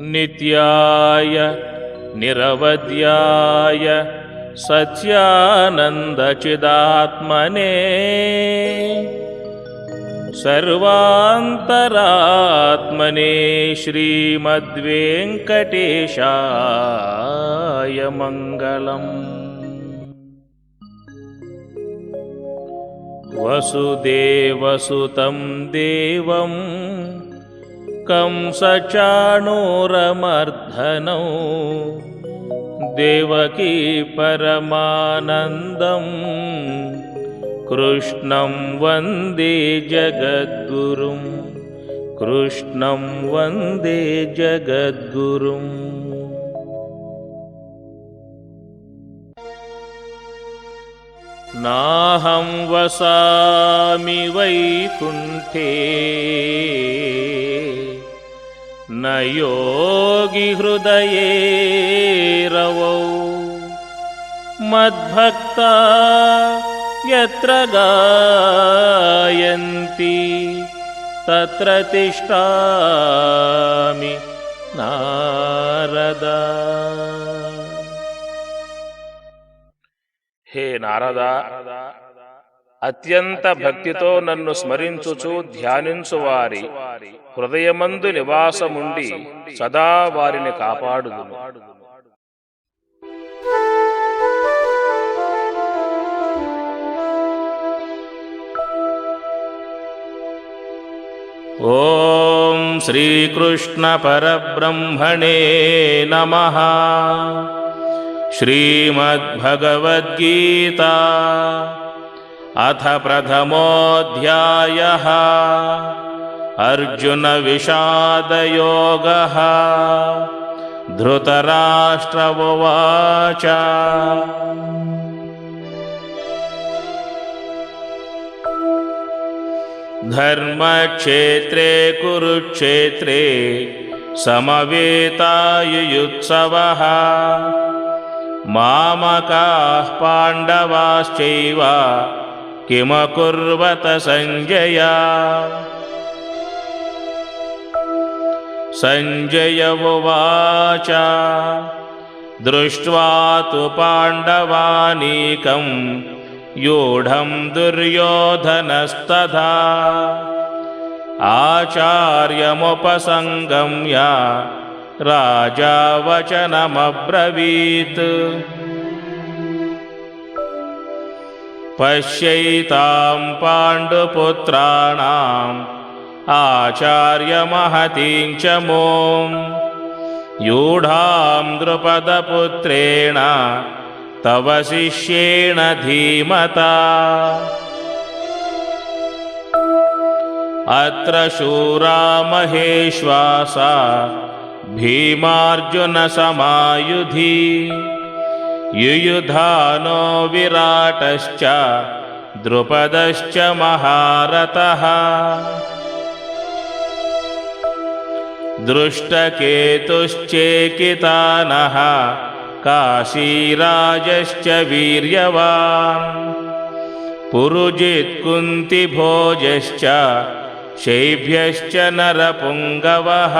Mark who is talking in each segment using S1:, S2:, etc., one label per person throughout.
S1: नित्याय निरवध्याय सत्यानन्दचिदात्मने सर्वान्तरात्मने श्रीमद्वेङ्कटेशाय मङ्गलम्। वसुदेवसुतं देवं कंसचाणूरमर्धनौ देवकी परमानन्दम् कृष्णं वन्दे जगद्गुरुं। कृष्णं वन्दे जगद्गुरुम् नाहं वसामि वैकुण्ठे न योगी हृदयेरवौ मद्भक्ता यत्र गायन्ति तत्र तिष्ठामि नारद।
S2: हे नारदा అత్యంత భక్తితో నన్ను స్మరించుచు ధ్యానించువారి హృదయమందు నివాసముండి సదా వారిని కాపాడు
S1: ఓం శ్రీకృష్ణ పరబ్రహ్మణే నమ శ్రీమద్భగవద్గీత अथ प्रथमोऽध्यायः। अर्जुनविषादयोगः धृतराष्ट्र उवाच धर्मक्षेत्रे कुरुक्षेत्रे समवेतायुयुत्सवः। मामकाः पाण्डवाश्चैव किमकुर्वत सञ्जय सञ्जय उवाच दृष्ट्वा तु पाण्डवानीकम् यूढं दुर्योधनस्तथा। आचार्यमुपसङ्गम्य राजा वचनमब्रवीत् पश्यैतां पाण्डुपुत्राणाम् आचार्यमहतीं च मों यूढां द्रुपदपुत्रेण तव शिष्येण धीमता। अत्र शूरा महेश्वासा भीमार्जुनसमायुधि युयुधानो विराटश्च द्रुपदश्च महारथः दृष्टकेतुश्चेकितानः काशीराजश्च वीर्यवान्। पुरुजित्कुन्तिभोजश्च शैभ्यश्च नरपुङ्गवः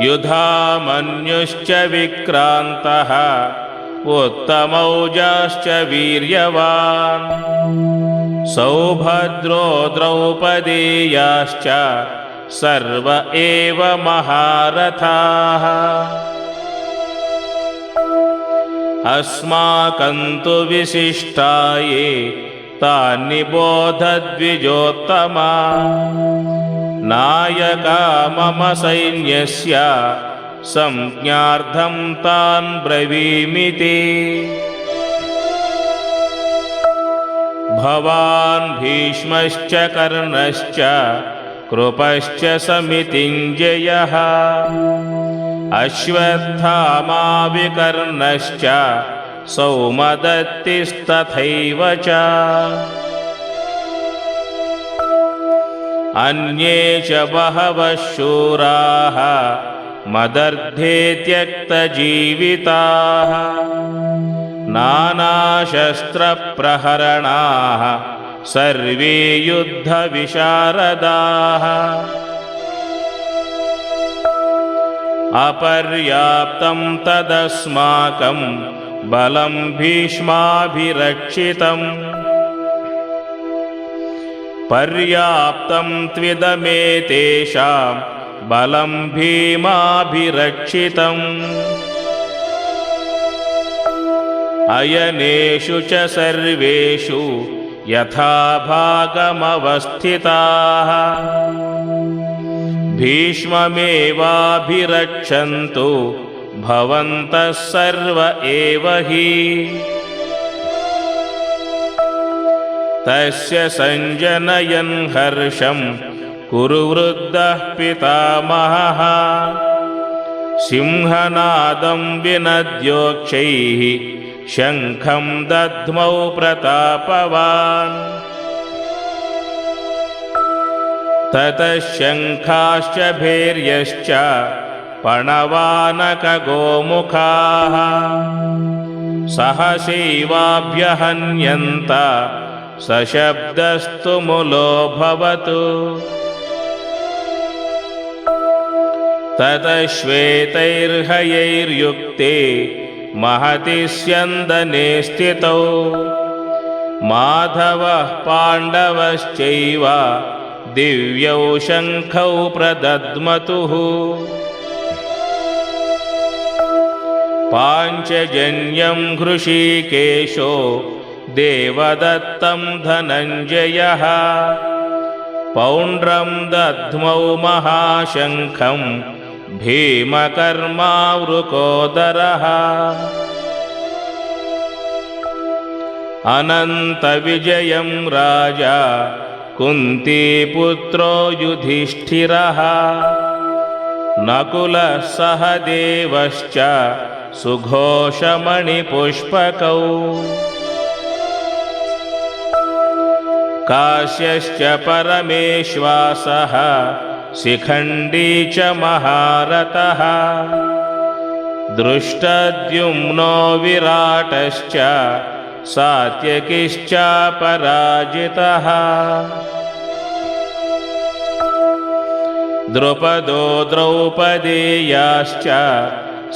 S1: युधामन्युश्च विक्रान्तः उत्तमौजाश्च वीर्यवान्। सौभद्रो द्रौपदेयाश्च सर्व एव महारथाः। अस्माकं तु विशिष्टाये तान्निबोधद्विजोत्तमा नायका मम सैन्यस्य संज्ञार्थं तान् ब्रवीमि ते भवान् भीष्मश्च कर्णश्च कृपश्च समितिञ्जयः अश्वत्थामाविकर्णश्च सौमदत्तिस्तथैव च अन्ये च बहवः शूराः मदर्थे त्यक्तजीविताः नानाशस्त्रप्रहरणाः सर्वे युद्धविशारदाः। अपर्याप्तं तदस्माकं बलं भीष्माभिरक्षितम्। पर्याप्तं त्विदमेतेषां बलं भीमाभिरक्षितम्। अयनेषु च सर्वेषु यथा भागमवस्थिताः। भीष्ममेवाभिरक्षन्तु भवन्तः सर्व एव हि तस्य सञ्जनयन् हर्षं कुरु वृद्धः पितामहः। सिंहनादं विनद्योक्षैः शङ्खं दध्मौ प्रतापवान्। ततः शङ्खाश्च भैर्यश्च पणवानकगोमुखाः। सहसैवाभ्यहन्यन्त सशब्दस्तु मुलो भवतु ततः श्वेतैर्हयैर्युक्ते महति स्यन्दने स्थितौ माधवः पाण्डवश्चैव दिव्यौ शङ्खौ प्रदद्मतुः पाञ्चजन्यं घृषीकेशो देवदत्तं धनञ्जयः। पौण्ड्रं दध्मौ महाशङ्खं भीमकर्मावृकोदरः। अनन्तविजयं राजा कुन्तीपुत्रो युधिष्ठिरः। नकुलः सह देवश्च सुघोषमणिपुष्पकौ काश्यश्च परमेश्वासः शिखण्डी च महारथः। दृष्टद्युम्नो विराटश्च सात्यकिश्चापराजितः द्रुपदो द्रौपदेयाश्च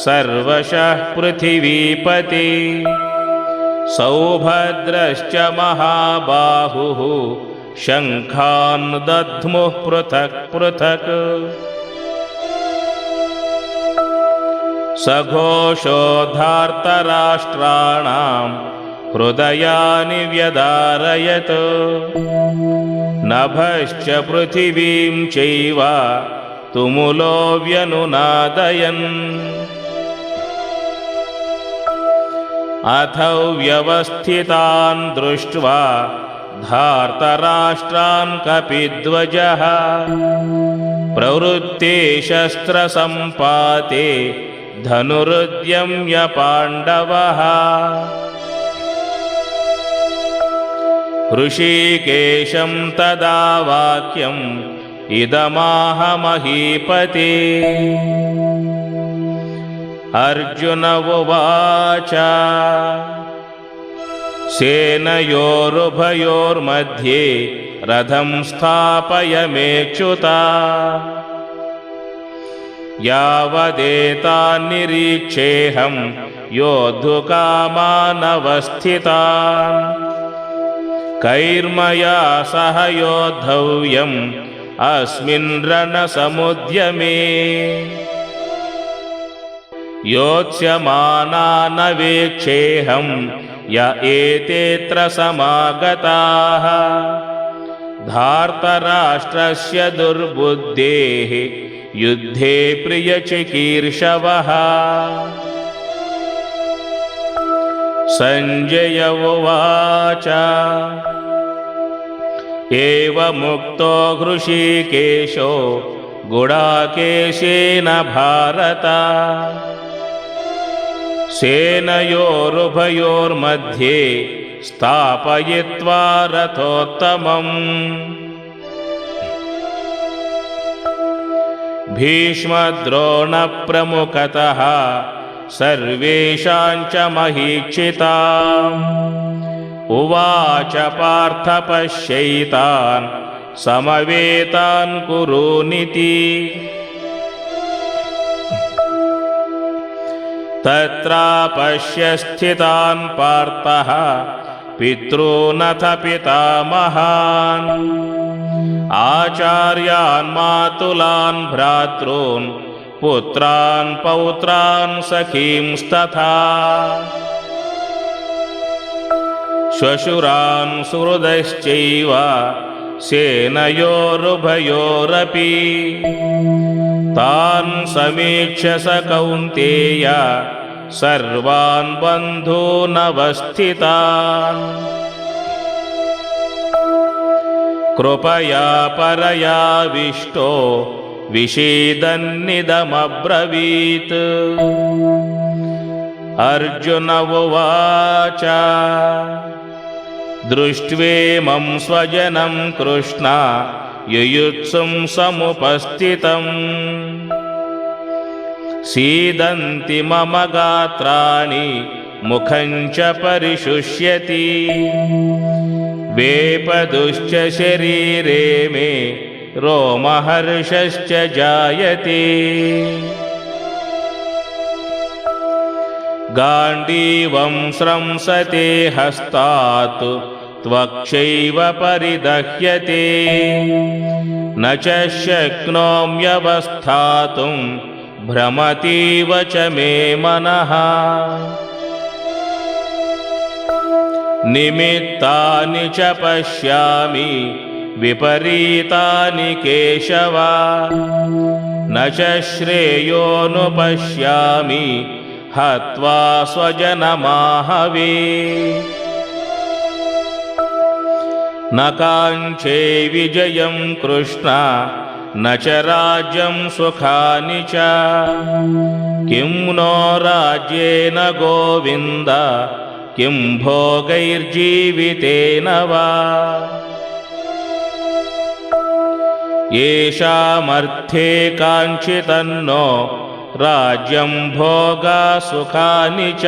S1: सर्वशः पृथिवीपति सौभद्रश्च महाबाहुः शङ्खान् दध्मुः पृथक् पृथक्। सघोषोद्धार्तराष्ट्राणां हृदयानि व्यदारयत्। नभश्च पृथिवीं चैव तुमुलो व्यनुनादयन् अथ व्यवस्थितान् दृष्ट्वा धार्तराष्ट्रान् कपिध्वजः। प्रवृत्ते शस्त्रसम्पाते धनुरुद्यम्य पाण्डवः ऋषिकेशं तदा वाक्यम् इदमाहमहीपते अर्जुन उवाच सेनयोरुभयोर्मध्ये रथं स्थापय मेच्युता यावदेतान्निरीक्षेऽहं योद्धुकामानवस्थितान् कैर्मया सह योद्धव्यम् अस्मिन् रणसमुद्यमे योत्स्यमानानवेक्षेऽहं य एतेऽत्र समागताः धार्तराष्ट्रस्य दुर्बुद्धेः युद्धे प्रियचिकीर्षवः सञ्जय उवाच एवमुक्तो हृषीकेशो गुडाकेशेन भारत सेनयोरुभयोर्मध्ये स्थापयित्वा रथोत्तमम्। भीष्मद्रोणप्रमुखतः सर्वेषां च महीक्षिताम्। उवाच पार्थ पश्यैतान् समवेतान् कुरूनिति तत्रापश्य स्थितान् पार्थः पितॄनथ पितामहान्। आचार्यान् मातुलान् भ्रातॄन् पुत्रान् पौत्रान् सखींस्तथा। श्वशुरान् सुहृदश्चैव सेनयोरुभयोरपि तान् समीक्ष्य स कौन्तेय सर्वान् बन्धूनवस्थितान् कृपया परयाविष्टो विषेदन्निदमब्रवीत् अर्जुन उवाच दृष्ट्वेमं स्वजनं कृष्ण युयुत्सुं समुपस्थितम् सीदन्ति मम गात्राणि मुखं च परिशुष्यति वेपदुश्च शरीरे मे रोमहर्षश्च जायते गाण्डीवं स्रंसते हस्तात् त्वक्षैव परिदह्यते। न च शक्नोम्यवस्थातुं भ्रमतीव च मे मनः। निमित्तानि च पश्यामि विपरीतानि केशव। न च श्रेयोनुपश्यामि हत्वा स्वजनमाहवे न काञ्चे विजयं कृष्ण न च राज्यं सुखानि च। किं नो राज्येन गोविन्द किं भोगैर्जीवितेन वा। येषामर्थे काञ्चितन्नो राज्यं भोगा सुखानि च।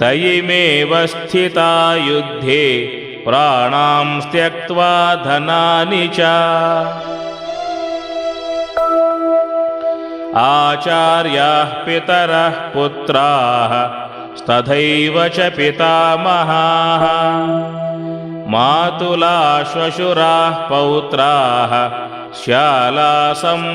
S1: तयिमेव स्थिता युद्धे प्राणां त्यक्त्वा धनानि च। आचार्याः पितरः पुत्राः तथैव च पितामहाः। मातुला श्वशुराः पौत्राः श्यालासम्बन्धिनस्तथा।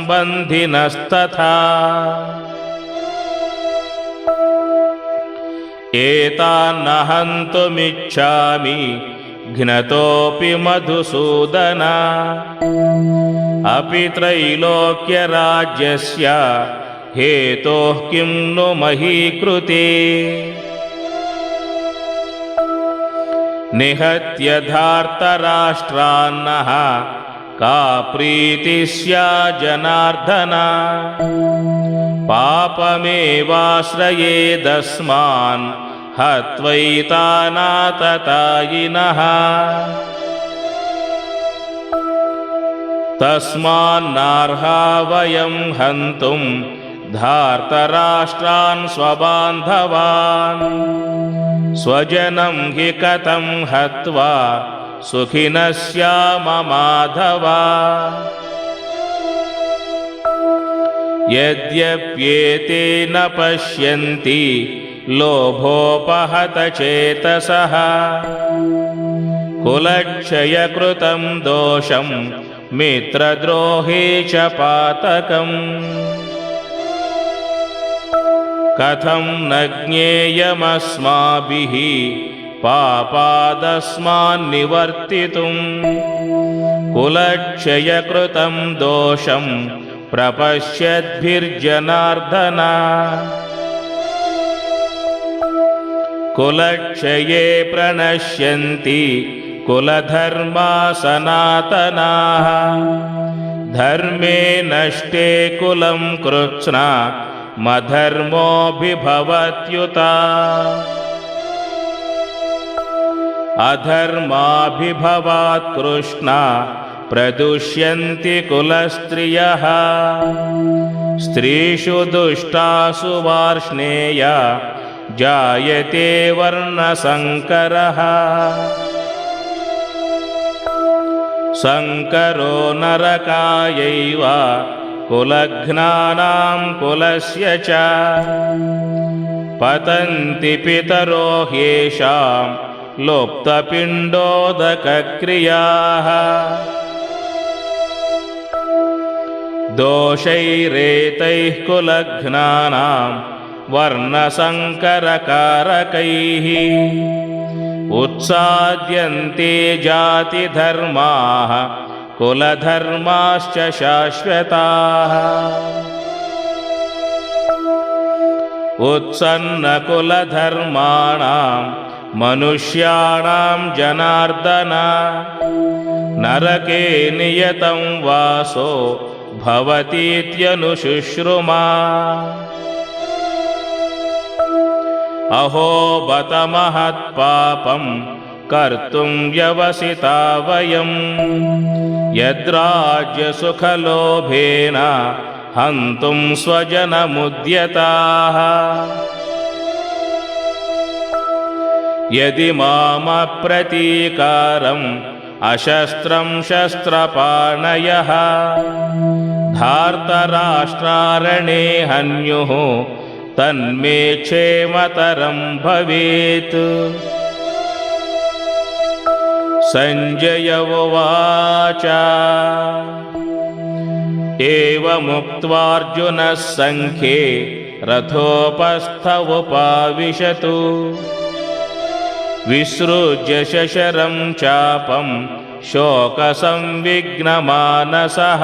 S1: एतान्न हन्तुमिच्छामि घ्नतोऽपि मधुसूदन। अपि त्रैलोक्यराज्यस्य हेतोः किं नु महीकृते। निहत्य धार्तराष्ट्रान्नः का प्रीतिः स्या जनार्दन। पापमेवाश्रयेदस्मान् हत्वैतानाततायिनः तस्मान्नार्हा वयं हन्तुं धार्तराष्ट्रान् स्वबान्धवान्। स्वजनं हि कथं हत्वा सुखिनः स्याम माधवा। यद्यप्येते न पश्यन्ति लोभोपहतचेतसः कुलक्षयकृतं दोषं मित्रद्रोहे च पातकम् कथं न ज्ञेयमस्माभिः पापादस्मान्निवर्तितुं कुलक्षयकृतं दोषं प्रपश्यद्भिर्जनार्दन कुलक्षये प्रणश्यन्ति कुलधर्मा सनातनाः धर्मे नष्टे कुलं कृत्स्ना मधर्मोऽभिभवत्युता। अधर्माभिभवात् कृष्णा प्रदुष्यन्ति कुलस्त्रियः। स्त्रीषु दुष्टासु वार्ष्णेय जायते वर्णसङ्करः सङ्करो नरकायैव कुलघ्नानां कुलस्य च। पतन्ति पितरो ह्येषां लुप्तपिण्डोदकक्रियाः। दोषैरेतैः कुलघ्नानां वर्णसङ्करकारकैः उत्साद्यन्ते जातिधर्माः कुलधर्माश्च शाश्वताः। उत्सन्नकुलधर्माणां मनुष्याणां जनार्दन नरके नियतं वासो भवतीत्यनुशुश्रुमा अहो बत महत्पापं कर्तुं व्यवसिता वयं यद्राज्यसुखलोभेन हन्तुं स्वजनमुद्यताः यदि मामप्रतीकारम् अशस्त्रं शस्त्रपाणयः धार्तराष्ट्रारणे हन्युः तन्मे क्षेमतरं भवेत्। सञ्जय उवाच एवमुक्त्वार्जुनः सङ्ख्ये रथोपस्थ उपाविशतु विसृज्य शशरं चापं शोकसंविघ्नमानसः